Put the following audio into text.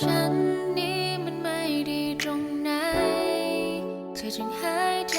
ฉันนี้มันไม่ดีตรงไหน เธอจึงหายใจ